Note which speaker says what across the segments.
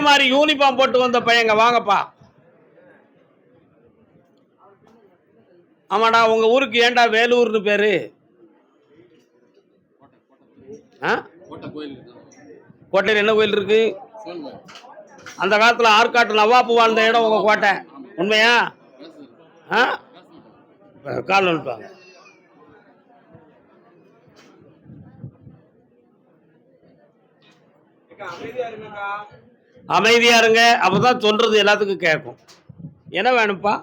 Speaker 1: மாதிரி யூனிஃபார்ம் போட்டு வந்த பையங்க வாங்கப்பா. ஆமாடா உங்க ஊருக்கு ஏன்டா வேலூர்னு பேரு? ஆ? கோட்டையில் என்ன கோயில் இருக்கு? அந்த காலத்துல ஆற்காட்டு நவாப்பு வாழ்ந்த இடம் உங்க கோட்டை. உண்மையா? ஆ? கால் வந்துட்டாங்க அமைதியா இருங்க. அப்பதான் சொல்கிறது எல்லாத்துக்கும் கேட்கும். என்ன வேணும்ப்பா?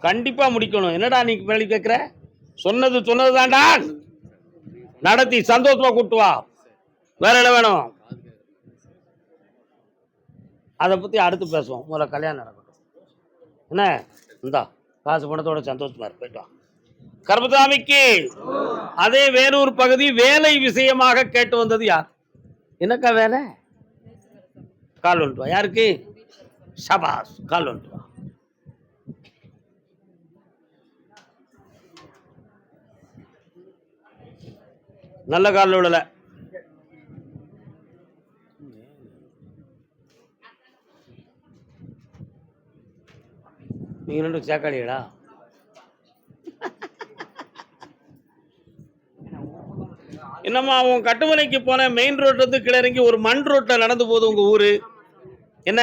Speaker 1: கண்டிப்பாக முடிக்கணும். என்னடா நீ வேலை கேட்குற சொன்னது சொன்னதுதான்டா. நடத்தி சந்தோஷமா கூப்பிட்டு வா. வேற என்ன வேணும்? அதை பற்றி அடுத்து பேசுவோம். முதல்ல கல்யாணம் நடக்கட்டும். என்ன? இந்தா காசு பணத்தோட சந்தோஷமா இருக்கு போயிட்டு கர்மசாமிக்கு அதே வேலூர் பகுதி வேலை விஷயமாக கேட்டு வந்தது யார்? என்னக்கா வேலை? கால் ஒன்றுவா யாருக்கு? சபாஸ். கால் ஒன்றுவா நல்ல காலில் விடல. நீங்க ரெண்டு சேக்காளியடா. என்னம்மா உன் கட்டுமலைக்கு போன மெயின் ரோட்லேருந்து கீழே இறங்கி ஒரு மண் ரோட்டில் நடந்து போகுது உங்கள் ஊர். என்ன?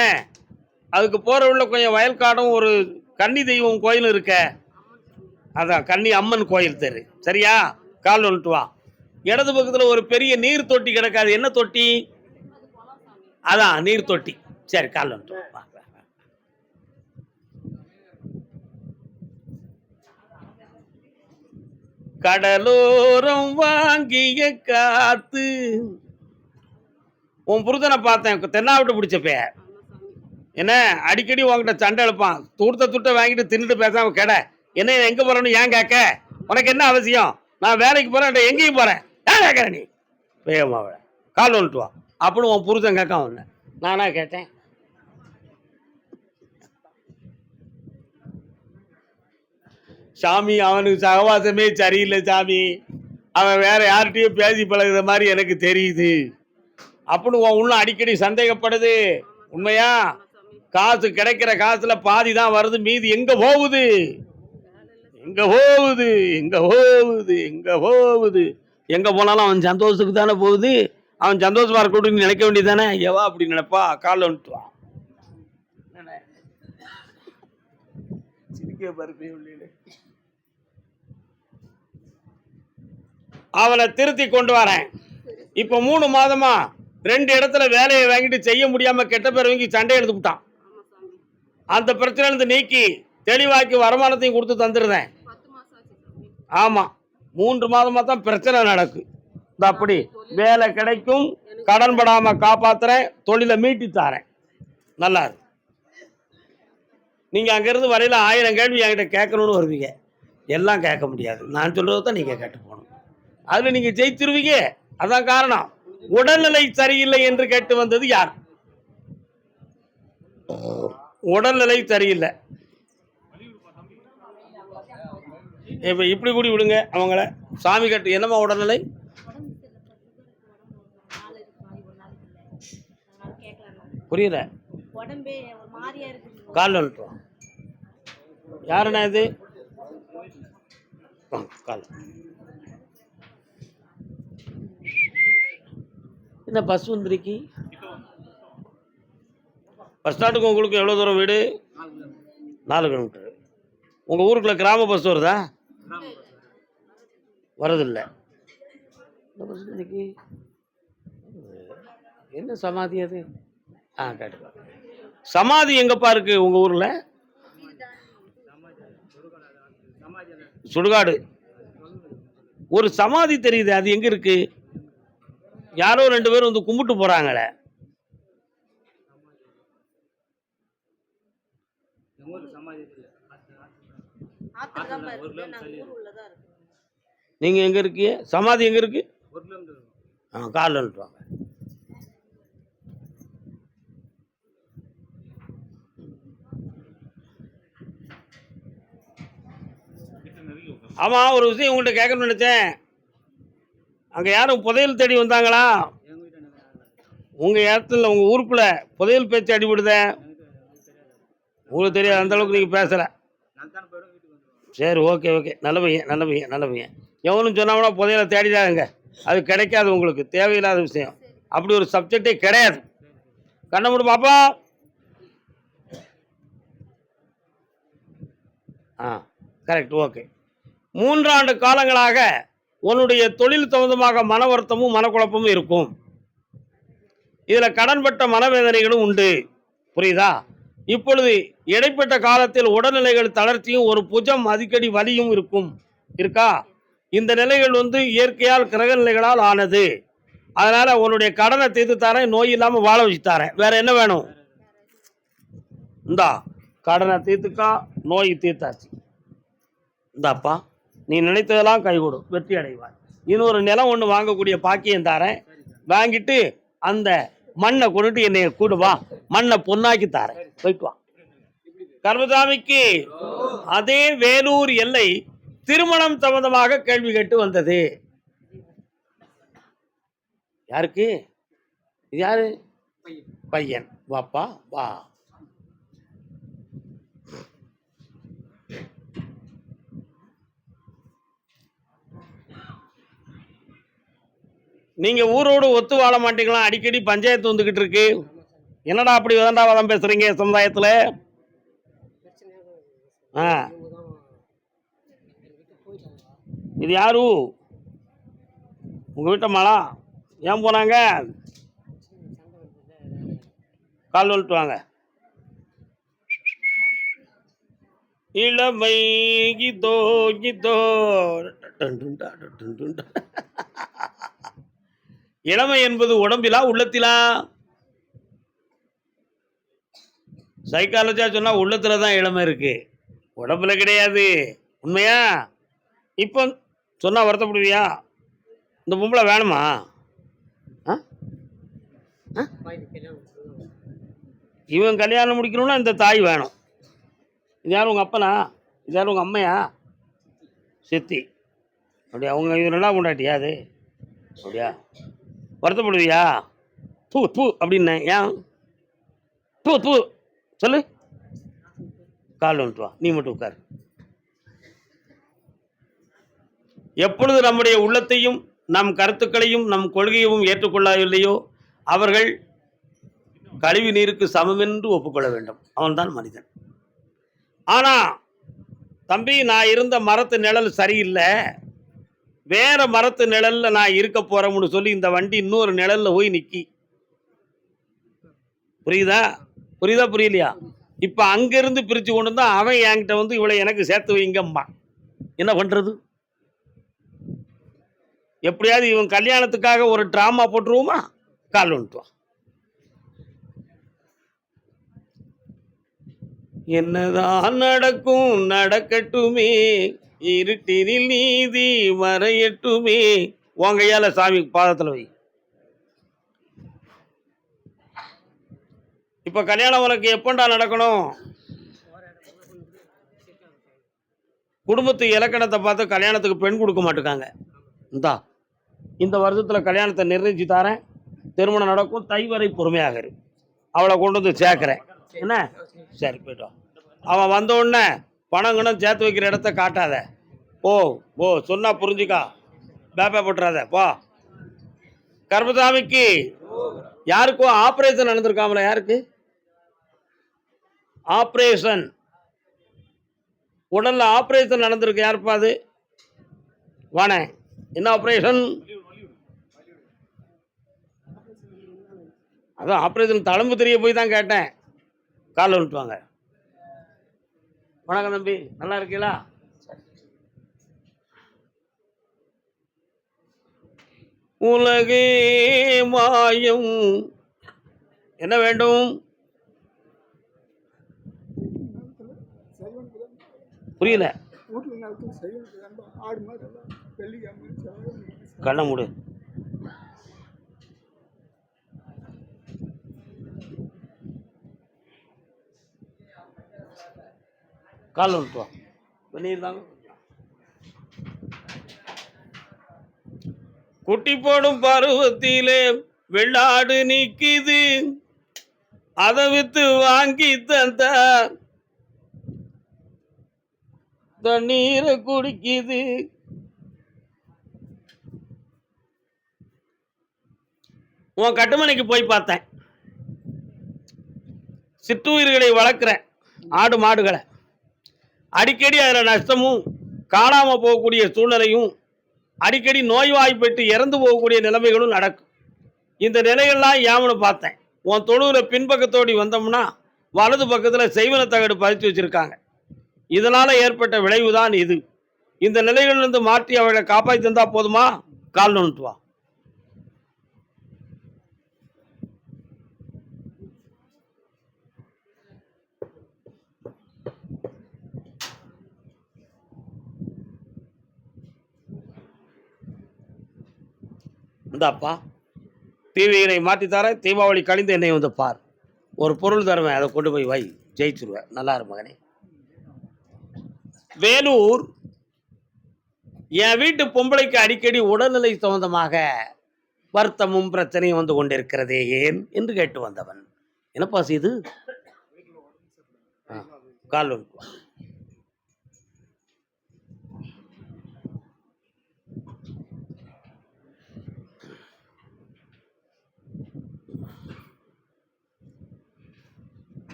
Speaker 1: அதுக்கு போகிற உள்ள கொஞ்சம் வயல்காடும் ஒரு கன்னி தெய்வம் கோயிலும் இருக்க. அதான் கன்னி அம்மன் கோயில் தெரு. சரியா? கால் வந்துட்டு வா. இடது பக்கத்தில் ஒரு பெரிய நீர் தொட்டி கிடக்காது என்ன தொட்டி? அதான் நீர் தொட்டி சரி கால் வந்துட்டு வா. வா வா, வா. கடலோரம் வாங்கிய காத்து. உன் புருதனை பார்த்தேன் தென்னாவிட்டு பிடிச்சப்ப. என்ன அடிக்கடி உன்கிட்ட சண்டை எழுப்பான். தூர்த்த துட்ட வாங்கிட்டு தின்னுட்டு பேசாம கடை. என்ன எங்க போறேன்னு ஏன் கேட்க? உனக்கு என்ன அவசியம்? நான் வேலைக்கு போறேன் எங்கேயும் போறேன். ஏன் கேட்கற நீ? வேகமாவ கால் வந்துட்டு வா அப்படின்னு உன் புருஷன் கேட்க உன்ன. நானா கேட்டேன். சாமி அவனுக்கு சகவாசமே சரியில்லை சாமி. அவன் வேற யார்கிட்டயும் பேசி பழகுற மாதிரி எனக்கு தெரியுது. அப்படின்னு உன் அடிக்கடி சந்தேகப்படுது. உண்மையா? காசு கிடைக்கிற காசுல பாதி தான் வருது மீதி எங்க போகுது? எங்க போகுது? எங்க போகுது? எங்க போகுது? எங்க போனாலும் அவன் சந்தோஷத்துக்கு தானே போகுது. அவன் சந்தோஷமா இருக்கட்டும் நினைக்க வேண்டியதானே எவா அப்படி நினைப்பா? காலில் வந்துட்டுவான் சிரிக்க பருப்பே உள்ளே அவளை அவனை திருத்தி கொண்டு வரேன். இப்போ மூணு மாதமா ரெண்டு இடத்துல வேலையை வாங்கிட்டு செய்ய முடியாம கெட்ட பேர் வாங்கி சண்டை எடுத்துக்கிட்டான் அந்த பிரச்சனை நீக்கி தெளிவாக்கி வருமானத்தையும் கொடுத்து தந்துருந்தேன். ஆமாம் மூன்று மாதமாக தான் பிரச்சனை நடக்கு. இந்த அப்படி வேலை கிடைக்கும் கடன் படாமல் காப்பாற்றுறேன் தொழிலை மீட்டி தாரேன். நல்லா இருக்கு நீங்கள் அங்கேருந்து வரையில ஆயிரம் கேள்வி என்கிட்ட கேட்கணும்னு வருவீங்க. எல்லாம் கேட்க முடியாது. நான் சொல்கிறத தான் நீங்கள் கேட்டு போகணும். அதுல நீங்க ஜெயிச்சிருவீங்க. அதான் காரணம். உடல்நிலை சரியில்லை என்று கேட்டு வந்தது யார்? உடல்நிலை சரியில்லை. இப்ப இப்படி கூடி விடுங்க அவங்கள. சாமி கட்டு என்னம்மா உடல்நிலை? புரியல.
Speaker 2: கால் ஒரு
Speaker 1: யாருண்ணா இது? ஆ, கால். என்ன பஸ் வந்துருக்கு. பஸ் ஸ்டாண்டுக்கு உங்களுக்கு எவ்வளோ தூரம் வீடு? நாலு கிலோமீட்டர் உங்கள் ஊருக்குள்ள கிராம பஸ் வருதா? வரதில்லை இந்த பஸ் இன்னைக்கு என்ன சமாதி அது? ஆ கேட்டுக்கோ. சமாதி எங்கப்பா இருக்கு உங்க ஊர்ல? சுடுகாடு. ஒரு சமாதி தெரியுது அது எங்க இருக்கு? யாரோ ரெண்டு பேரும் வந்து கும்பிட்டு போறாங்களே.
Speaker 2: நீங்கள் எங்கே நீங்க
Speaker 1: எங்க இருக்கீங்க சமாதி எங்க இருக்கு? ஆ காலில் வந்துட்டு வாங்க ஆமாம் ஒரு விஷயம் உங்கள்கிட்ட கேட்கணும்னு நினச்சேன். அங்கே யாரும் புதையல் தேடி வந்தாங்களா? உங்கள் இடத்துல உங்கள் ஊருக்குள்ள புதையல் பேச்சு அடிபடுதே? உங்களுக்கு தெரியாது அந்த அளவுக்கு நீங்கள் பேசலை. சரி ஓகே ஓகே. நல்ல பையன் நல்ல பையன் நல்ல பையன். எவனும் சொன்னாங்கன்னா புதையலை தேடிதாங்க அது கிடைக்காது உங்களுக்கு. தேவையில்லாத விஷயம். அப்படி ஒரு சப்ஜெக்டே கிடையாது. கண்ணை மூடு பாப்பா. ஆ கரெக்ட் ஓகே மூன்றாண்டு காலங்களாக உன்னுடைய தொழில் சம்பந்தமாக மன வருத்தமும் மனக்குழப்பமும் இருக்கும். இதில் கடன்பட்ட மனவேதனைகளும் உண்டு. புரியுதா? இப்பொழுது இடைப்பட்ட காலத்தில் உடல்நிலைகள் தளர்ச்சியும் ஒரு புஜம் அடிக்கடி வலியும் இருக்கும். இருக்கா? இந்த நிலைகள் வந்து இயற்கையால் கிரக நிலைகளால் ஆனது. அதனால உன்னுடைய கடனை தீர்த்து தரேன் நோய் இல்லாமல் வாழ வச்சு தரேன். வேற என்ன வேணும்? இந்தா கடனை தீர்த்துக்கா நோய் தீர்த்தாச்சு. இந்தாப்பா. நீ நினைத்ததெல்லாம் கைகூடும் வெற்றி அடைவார் இன்னொரு நிலம் ஒன்று வாங்கக்கூடிய பாக்கியம் தாரேன். வாங்கிட்டு அந்த மண்ணை கொண்டுட்டு என்னை கூடு வா. மண்ணை பொன்னாக்கி தாரேன். போய்க்குவான் கர்மசாமிக்கு அதே வேலூர் எல்லை திருமணம் சம்பந்தமாக கேள்வி கேட்டு வந்தது. யாருக்கு? இது யாரு? பையன். வாப்பா வா. நீங்கள் ஊரோடு ஒத்து வாழ மாட்டீங்களா? அடிக்கடி பஞ்சாயத்து வந்துக்கிட்டு இருக்கு. என்னடா அப்படி விதண்டாவாதம் பேசுகிறீங்க சமுதாயத்தில்? ஆ. இது யாரு? உங்கள் வீட்டை வீட்டம்மாளா ஏன் போனாங்க? கால் வலிட்டு வாங்க. இளமை இதோ இதோ டண்டுண்டா, டண்டுண்டா. இளமை என்பது உடம்பிலா உள்ளத்திலா? சைக்காலஜியாக சொன்னா உள்ளத்துல தான் இளமை இருக்கு. உடம்புல கிடையாது. உண்மையா? இப்போ சொன்னா வருத்தப்படுவியா? இந்த பொம்பளை வேணுமா? ஆ? ஆ? இவன் கல்யாணம் முடிக்கணும்னா இந்த தாய் வேணும். இது யார் உங்கள் அப்பனா? இது யார் உங்கள் அம்மையா? சித்தி. அப்படியா? அவங்க இது நல்லா கொண்டாட்டியா அது? அப்படியா? வருத்தப்படுவியா? தூ தூ அப்படின்னேன். ஏன்? தூ தூ. சொல்லு. கால் வந்துட்டு வா. நீ மட்டும் உட்கார். எப்பொழுது நம்முடைய உள்ளத்தையும் நம் கருத்துக்களையும் நம் கொள்கையையும் ஏற்றுக்கொள்ளவில்லையோ அவர்கள் கழிவு நீருக்கு சமமென்று ஒப்புக்கொள்ள வேண்டும். அவன்தான் மனிதன். ஆனால் தம்பி நான் இருந்த மரத்து நிழல் சரியில்லை. வேற மரத்து நிழல்ல நான் இருக்க போறோம்னு சொல்லி இந்த வண்டி இன்னொரு நிழல்ல போய் நிக்கி. புரியுதா? புரியுதா புரியலையா? இப்ப அங்கிருந்து பிரிச்சு கொண்டு வந்தா அவன் என்கிட்ட வந்து இவளை எனக்கு சேர்த்து வைங்கம்மா. என்ன பண்றது? எப்படியாவது இவன் கல்யாணத்துக்காக ஒரு ட்ராமா போட்டுருவோமா? கால் வந்துட்டுவான் என்னதான் நடக்கும் நடக்கட்டுமே. இருட்டினில் நீதி மறையட்டுமே. உன் சாமி பாதத்தில் வை. இப்போ கல்யாணம் உனக்கு எப்பண்டா நடக்கணும்? குடும்பத்து இலக்கணத்தை பார்த்து கல்யாணத்துக்கு பெண் கொடுக்க மாட்டுக்காங்க. இந்தா இந்த வருஷத்தில் கல்யாணத்தை நிர்ணயிச்சு தரேன். திருமணம் நடக்கும் தை வரை பொறுமையாக இரு. அவளை கொண்டு வந்து சேர்க்குறேன். என்ன? சரி போய்ட்டு அவன் வந்த உடனே பணம் கிணம் சேர்த்து வைக்கிற இடத்த காட்டாத. ஓ ஓ சொன்னா புரிஞ்சுக்கா. பேப்பா போட்டுறாத போ. கர்மசாமிக்கு யாருக்கும் ஆப்ரேஷன் நடந்திருக்காமல யாருக்கு? ஆப்ரேஷன் உடல்ல ஆப்ரேஷன் நடந்திருக்கு யாருப்பா அது? வாண என்ன ஆப்ரேஷன் அதான் ஆப்ரேஷன் தளம்பு தெரிய போய் தான் கேட்டேன். காலில் விட்டுவாங்க வாங்க. வணக்கம் தம்பி நல்லா இருக்கீங்களா? உலகே மாயம். என்ன வேண்டும்? புரியல.
Speaker 3: வீட்டில் நடக்கும் செய்யணும் ஆடு மாடு எல்லாம் வெள்ளிக்கிழமை செவ்வாய்க்கிழமை,
Speaker 1: கண்ணை மூடு கால் வந்துட்டு வா வெளியே இருந்தாங்க குட்டி போடும் பருவத்திலே வெள்ளாடு நிக்குது. அதை வித்து வாங்கி தந்த. தண்ணீரை குடிக்குது. உன் கட்டுமனைக்கு போய் பார்த்தேன். சிற்றுயிர்களை வளர்க்குறேன். ஆடு மாடுகளை. அடிக்கடி அதில் நஷ்டமும் காணாமல் போகக்கூடிய சூழ்நிலையும் அடிக்கடி நோய்வாய்ப்பட்டு இறந்து போகக்கூடிய நிலைமைகளும் நடக்கும். இந்த நிலையெல்லாம் ஏமனு பார்த்தேன். உன் தொழுவில் பின்பக்கத்தோடி வந்தோம்னா வலது பக்கத்தில் செய்வன தகடு பதித்து வச்சுருக்காங்க. இதனால் ஏற்பட்ட விளைவு தான் இது. இந்த நிலைகளிலிருந்து மாற்றி அவளை காப்பாற்றி தந்தால் போதுமா? கால் நோண்டுவா வந்தாப்பா. தீவியினை மாற்றித்தார தீபாவளி கழிந்து என்னை வந்து பார். ஒரு பொருள் தருவேன் அதை கொண்டு போய் வை ஜெயிச்சிருவேன். நல்லா இரு மகனே. வேலூர் என் வீட்டு பொம்பளைக்கு அடிக்கடி உடல்நிலை சம்பந்தமாக வருத்தமும் பிரச்சனையும் வந்து கொண்டிருக்கிறதே ஏன் என்று கேட்டு வந்தவன். என்னப்பா செய்து? ஆ, கால்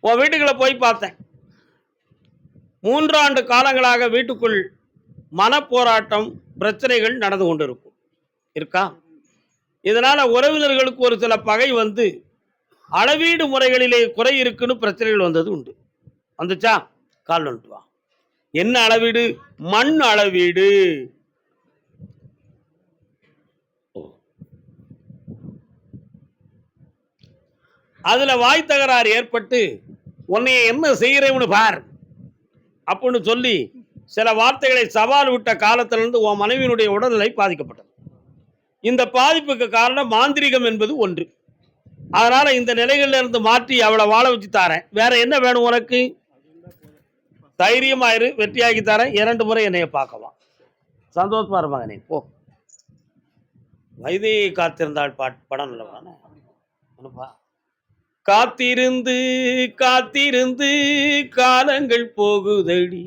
Speaker 1: உன் வீட்டுக்குள்ள போய் பார்த்தேன். மூன்றாண்டு காலங்களாக வீட்டுக்குள் மனப்போராட்டம் பிரச்சனைகள் நடந்து கொண்டிருக்கும். இருக்கா? இதனால் உறவினர்களுக்கு ஒரு சில பகை வந்து அளவீடு முறைகளிலே குறை இருக்குன்னு பிரச்சனைகள் வந்தது உண்டு. வந்துச்சா? கால் வந்துட்டு வா என்ன அளவீடு? மண் அளவீடு. அதுல வாய் தகராறு ஏற்பட்டு உன்னைய என்ன செய்கிறேன்னு பார். அப்படின்னு சொல்லி சில வார்த்தைகளை சவால் விட்ட காலத்திலிருந்து உன் மனைவியினுடைய உடல்நிலை பாதிக்கப்பட்டது. இந்த பாதிப்புக்கு காரணம் மாந்திரிகம் என்பது ஒன்று. அதனால் இந்த நிலைகளில் இருந்து மாற்றி அவளை வாழ வச்சு தாரேன். வேற என்ன வேணும் உனக்கு? தைரியமாயிரு வெற்றியாக்கி தரேன். இரண்டு முறை என்னைய பார்க்கலாம். சந்தோஷமா இருப்பாங்க நீ போ. வைதே காத்திருந்தாள் பாட் படம் இல்லை காத்திருந்து காத்திருந்து காலங்கள் போகுதடி.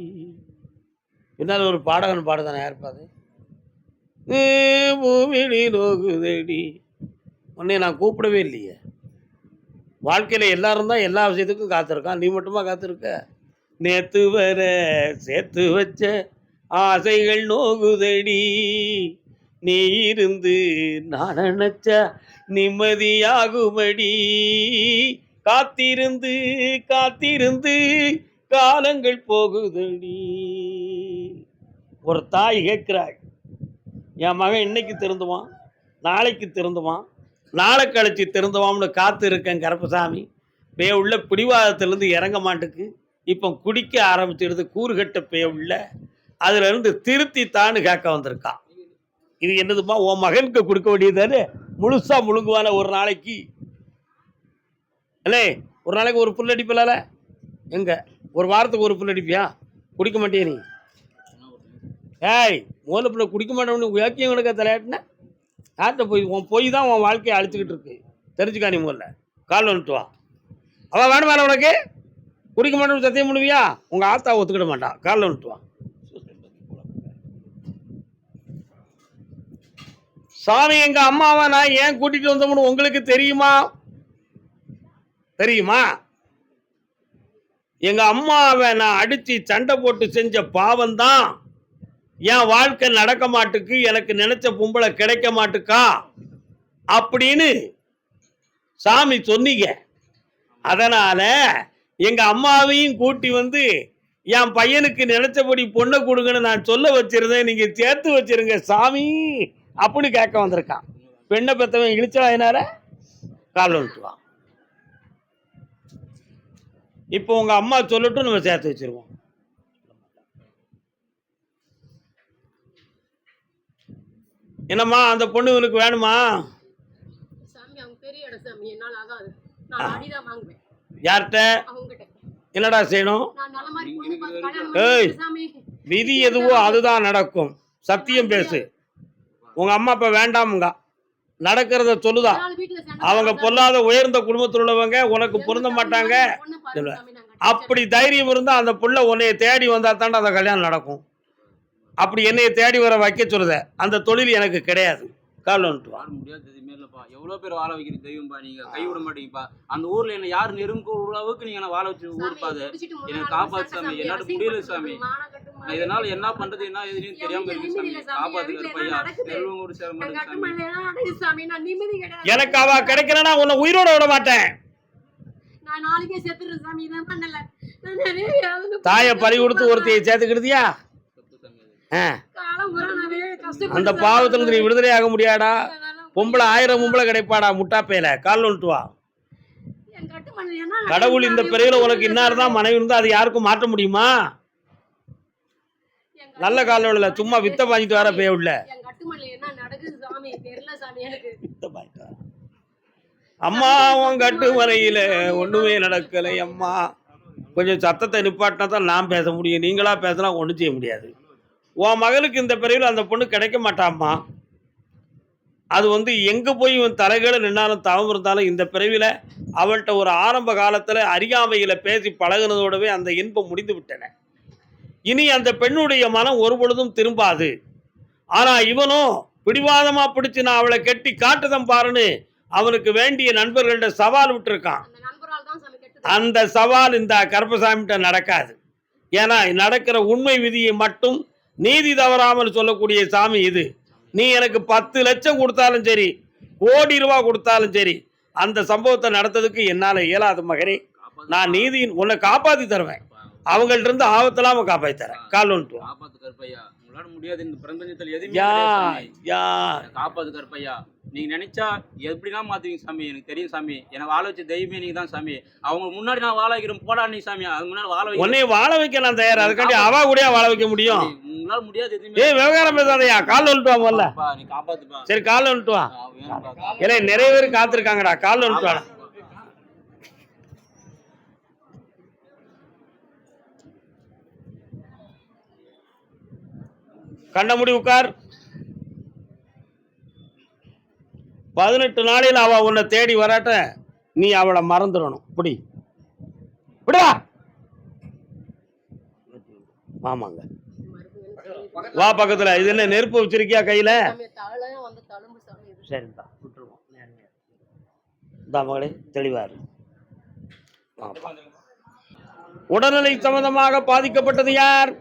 Speaker 1: பின்னால் ஒரு பாடகன் பாடுதானே யாருப்பாது? பூமிழி நோகுதடி. உன்னை நான் கூப்பிடவே இல்லையே. வாழ்க்கையில் எல்லாரும் தான் எல்லா விஷயத்துக்கும் காத்திருக்கான். நீ மட்டுமா காத்திருக்க? நேத்து வர சேர்த்து வச்ச ஆசைகள் நோகுதடி. நீ இருந்து நான் நினைச்ச நிம்மதியாகுமடி. காத்திருந்து காத்திருந்து காலங்கள் போகுதடி. ஒரு தாய் கேட்கிறாள் என் மகன் இன்னைக்கு திருந்துவான் நாளைக்கு திருந்துவான் நாளை கழிச்சு திருந்துவான்னு காத்து இருக்கேன் கருப்பசாமி. பே உள்ள பிடிவாதத்திலேருந்து இறங்க மாட்டுக்கு. இப்போ குடிக்க ஆரம்பிச்சிடுது கூறுகட்ட பே உள்ள. அதுலேருந்து திருத்தி தான்னு கேட்க வந்திருக்கான் இது என்னதுப்பா உன் மகனுக்கு கொடுக்க வேண்டியது முழுசா முழுங்குவான ஒரு நாளைக்கு. அல்லே ஒரு நாளைக்கு ஒரு புல் அடிப்பில்ல எங்க? ஒரு வாரத்துக்கு ஒரு புல் அடிப்பியா? குடிக்க மாட்டியா நீ? ஏய் முதல்ல பிள்ளை குடிக்க மாட்டேன்னு வியாக்கியம் உனக்கு தலையாட்டின? யார்கிட்ட போய் உன் போய் தான் உன் வாழ்க்கையை அழிச்சுக்கிட்டு இருக்கு. தெரிஞ்சுக்கா நீ முதல்ல. கால் வந்துட்டு வா. அவள் வேணுமா உனக்கு? குடிக்க மாட்டேன்னு சத்தியம் பண்ணுவியா? உங்கள் ஆத்தா ஒத்துக்கிட மாட்டான் காலில் வந்துட்டு வா. சாமி எங்க அம்மாவை நான் ஏன் கூட்டிட்டு வந்தோம்னு உங்களுக்கு தெரியுமா? தெரியுமா? எங்க அம்மாவை நான் அடிச்சு சண்டை போட்டு செஞ்ச பாவம் தான் என் வாழ்க்கை நடக்க மாட்டுக்கு எனக்கு நினைச்ச பொம்பளை கிடைக்க மாட்டுக்கா? அப்படின்னு சாமி சொன்னீங்க. அதனால எங்க அம்மாவையும் கூட்டி வந்து என் பையனுக்கு நினைச்சபடி பொண்ணை கொடுங்கன்னு நான் சொல்ல வச்சிருந்தேன். நீங்க சேர்த்து வச்சிருங்க சாமி. அப்படின்னு கேட்க வந்திருக்கான். பெண்ணை பெத்தவன் இழிச்சா என்னார கால் வந்துட்டுவான் இப்போ உங்க அம்மா சொல்லட்டும் நம்ம சேர்த்து வச்சிருவோம். என்னம்மா அந்த பொண்ணு உனக்கு வேணுமா?
Speaker 4: சாமி அவங்க பெரிய இடம் சாமி. என்னால் ஆகாது. நான் அடிதான் வாங்குவேன்.
Speaker 1: யார்கிட்ட? என்னடா செய்யணும்?
Speaker 4: நான் நல்ல மாதிரி பொண்ணு பார்த்து கல்யாணம்
Speaker 1: ஏய். விதி எதுவோ அதுதான் நடக்கும். சத்தியம் பேசு. உங்க அம்மா அப்போ வேண்டாமுங்க. நடக்கிறத சொல்லுதா. அவங்க பொல்லாத உயர்ந்த குடும்பத்தில் உள்ளவங்க உனக்கு பொருந்த மாட்டாங்க. அப்படி தைரியம் இருந்தா அந்த புள்ள உன்னைய தேடி வந்தா தாண்டா அந்த கல்யாணம் நடக்கும். அப்படி என்னைய தேடி வர வைக்க சொல்லுத. அந்த தொழில் எனக்கு கிடையாது. கால் வந்துட்டு
Speaker 5: எவ்வளவு பேர் வாழ வைக்கிற தெய்வம்பா நீங்க கை விட மாட்டீங்கப்பா. அந்த ஊர்ல என்ன யார் நெருங்க அளவுக்கு நீங்க என்ன வாழ வச்சு ஊருப்பா அது
Speaker 4: நாள்
Speaker 5: காப்பாத்து சாமி, என்னால
Speaker 4: அசிங்கப்படுத்துறது,
Speaker 5: முடியல சாமி. நான் இதனால என்ன பண்றது? என்ன எதுன்னு தெரியாம இருக்கு சாமி. காப்பாத்துக்கிற பையா
Speaker 4: என்ன?
Speaker 5: செல்வம் சேர
Speaker 4: நான் நிம்மதி கிடையாது.
Speaker 1: எனக்கு அவ கிடைக்கலன்னா உன்னை உயிரோட விட மாட்டேன்.
Speaker 4: நான் நாளைக்கே செத்துறேன் சாமி, இதை பண்ணல.
Speaker 1: தாயை பறி கொடுத்து. ஒருத்தையை சேர்த்துக்கிடுதியா? அந்த பாவத்துல இருந்து நீ விடுதலை ஆக முடியாடா பொம்பளை ஆயிரம் பொம்பளை கிடைப்பாடா முட்டாப்பையில கால் வந்துட்டு வா கடவுள் இந்த
Speaker 4: ஒண்ணும்
Speaker 1: உனக்கு இன்னார் தான். மனைவி இருந்தா அது யாருக்கும் மாற்ற முடியுமா நல்ல காலில் உள்ள சும்மா வித்த பாஞ்சிட்டு வர. போய் உள்ள. அம்மா உன் கட்டு ஒண்ணுமே நடக்கலை அம்மா கொஞ்சம் சத்தத்தை நிப்பாட்டினா தான் நான் பேச முடியும் நீங்களா பேசினா ஒன்றும் செய்ய முடியாது உன் மகளுக்கு இந்த பிறவில அந்த பொண்ணு கிடைக்க மாட்டாம்மா அது வந்து எங்கே போய் இவன் தலைகீழ நின்னாலும் தவம் இருந்தாலும் இந்த பிறவில அவள்கிட்ட ஒரு ஆரம்ப காலத்தில் அறியாமையில் பேசி பழகுனதோடவே அந்த இன்பம் முடிந்து விட்டன. இனி அந்த பெண்ணுடைய மனம் ஒரு பொழுதும் திரும்பாது. ஆனால் இவனும் பிடிவாதமாக பிடிச்சு நான் அவளை கெட்டி காட்டுதம் பாருன்னு அவனுக்கு வேண்டிய நண்பர்கள்ட்ட சவால் விட்டுருக்கான்.
Speaker 4: அந்த
Speaker 1: சவால் இந்த கருப்பசாமிகிட்ட நடக்காது. ஏன்னா நடக்கிற உண்மை விதியை மட்டும் நீதி தவறாமல் சொல்லக்கூடிய சாமி இது. நீ எனக்கு பத்து லட்சம் கொடுத்தாலும் சரி கோடி ரூபா கொடுத்தாலும் சரி அந்த சம்பவத்தை நடத்ததுக்கு என்னால் இயலாது மகனே. நான் நீதியின் உன்னை காப்பாற்றி தருவேன். அவங்கள்ட்ட இருந்து ஆபத்தெல்லாம் காப்பாற்றி தரேன். கால் வந்துட்டு
Speaker 5: உங்களால முடியாது. இந்த பிரபஞ்சத்துல எதுவுமே காப்பாத்து கருப்பையா நீங்க நினைச்சா எப்படிலாம் மாத்துவீங்க சாமி? எனக்கு தெரியும் சாமி. என்னை வாழ வச்ச தெய்வமே நீங்க தான் சாமி. அவங்க முன்னாடி நான் வாழ வைக்கிறேன் போடா நீ சாமி. அது முன்னாடி வாழ வைக்கிறேன்.
Speaker 1: உன்னை வாழ வைக்க நான் தயார்? அதுக்காண்டி அவ கூட வாழ வைக்க முடியும்?
Speaker 5: உங்களால முடியாது எதுவுமே.
Speaker 1: ஏய் விவகாரம் பேசாதயா? கால் வந்துட்டு வா முதல்ல.
Speaker 5: அப்பா, நீ காப்பாத்துப்பா
Speaker 1: சரி கால் வந்துட்டு வா. இல்லை நிறைய பேர் காத்திருக்காங்கடா. கால் வந்துட்டு வாடா கண்ண முடி உட்கார். பதினெட்டு நாளையில் அவ உன்னை தேடி வராட்ட நீ அவளை மறந்துடணும். இப்படி விடுவா ஆமாங்க. வா பக்கத்துல. இது என்ன நெருப்பு வச்சிருக்கியா கையில? சரிப்பா விட்டுருவோம். மகளே தெளிவாரு உடல்நிலை சம்பந்தமாக பாதிக்கப்பட்டது யார்?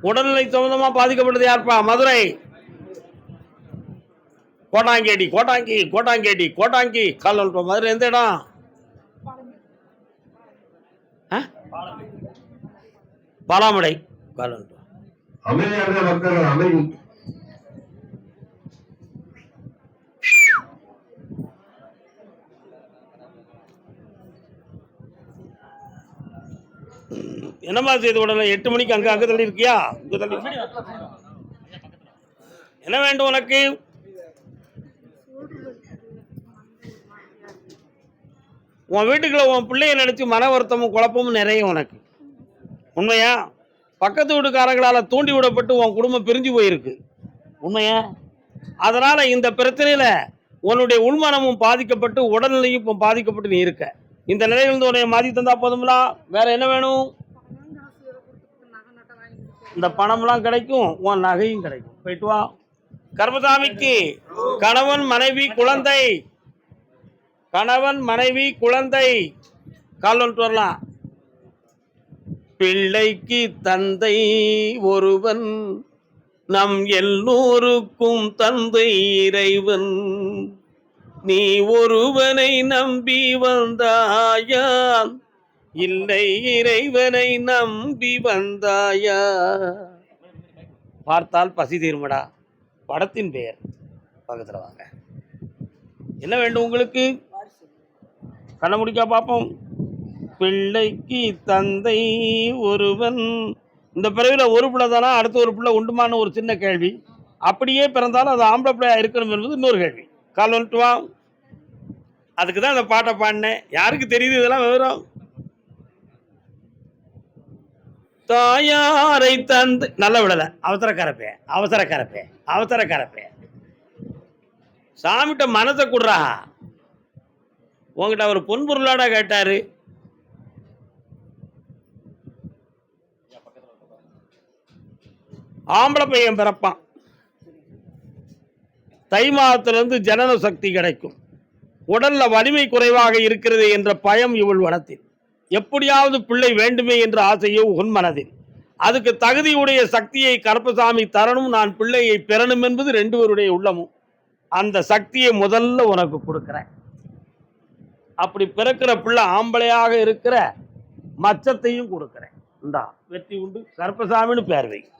Speaker 1: உடல்நிலை சம்பந்தமா பாதிக்கப்பட்டது யார்ப்பா? மதுரை. கோட்டாங்கேடி கோட்டாங்கி கோட்டாங்கேடி கோட்டாங்கி. கால் வந்துட்டோம் மதுரை எந்த இடம்? ஆ? பாலாமடை. கால் வந்துட்டோம் என்னம்மா செய்து உடனே எட்டு மணிக்கு அங்கே அங்கே தள்ளி இருக்கியா? அங்கே தள்ளி என்ன வேண்டும் உனக்கு? உன் வீட்டுக்குள்ள உன் பிள்ளைய நினைச்சு மன வருத்தமும் குழப்பமும் நிறைய உனக்கு. உண்மையா? பக்கத்து வீட்டுக்காரங்களால தூண்டி விடப்பட்டு உன் குடும்பம் பிரிஞ்சு போயிருக்கு. உண்மையா? அதனால இந்த பிரச்சனையில உன்னுடைய உள்மனமும் பாதிக்கப்பட்டு உடல்நிலையும் இப்போ பாதிக்கப்பட்டு நீ இருக்க. இந்த நிலையிலிருந்து உன்னை மாற்றி தந்தா போதுங்களா வேற என்ன வேணும்? இந்த பணம்லாம் கிடைக்கும் உன் நகையும் கிடைக்கும். போயிட்டு வா. கர்மசாமிக்கு கணவன் மனைவி குழந்தை. கணவன் மனைவி குழந்தை. கால் வந்துட்டு வரலாம். பிள்ளைக்கு தந்தை ஒருவன். நம் எல்லோருக்கும் தந்தை இறைவன். நீ ஒருவனை நம்பி வந்தாயான் இல்லை இறைவனை நம்பி வந்தாயா? பார்த்தால் பசி தீர்மடா. படத்தின் பெயர் பக்கத்தில் வாங்க. என்ன வேண்டும் உங்களுக்கு? கண்ண முடிக்கா பார்ப்போம். பிள்ளைக்கு தந்தை ஒருவன். இந்த பிறவியில் ஒரு பிள்ளை தானா? அடுத்த ஒரு பிள்ளை உண்டுமான ஒரு சின்ன கேள்வி. அப்படியே பிறந்தாலும் அது ஆம்பளை பிள்ளையாக இருக்கணும் என்பது இன்னொரு கேள்வி. கால் வந்துட்டு வா. அதுக்கு தான் அந்த பாட்டை பாடினேன். யாருக்கு தெரியுது இதெல்லாம் விவரம்? தாயாரை தந்து நல்ல விடலை. அவசர கரப்பே அவசர கரப்பே அவசர கரப்பே சாமிகிட்ட மனசை கொடுறா. உங்ககிட்ட அவர் பொன்பொருளாடா கேட்டாரு. ஆம்பளை பையன் பிறப்பான். தை மாதத்திலிருந்து ஜனன சக்தி கிடைக்கும். உடல்ல வலிமை குறைவாக இருக்கிறது என்ற பயம் இவள் வனத்தில். எப்படியாவது பிள்ளை வேண்டுமே என்ற ஆசையோ உன் மனதில். அதுக்கு தகுதியுடைய சக்தியை கருப்பசாமி தரணும் நான் பிள்ளையை பெறணும் என்பது ரெண்டு பேருடைய உள்ளமும். அந்த சக்தியை முதல்ல உனக்கு கொடுக்குறேன். அப்படி பிறக்கிற பிள்ளை ஆம்பளையாக இருக்கிற மச்சத்தையும் கொடுக்குறேன். இந்தா வெற்றி உண்டு. கருப்பசாமின்னு பேர் வை.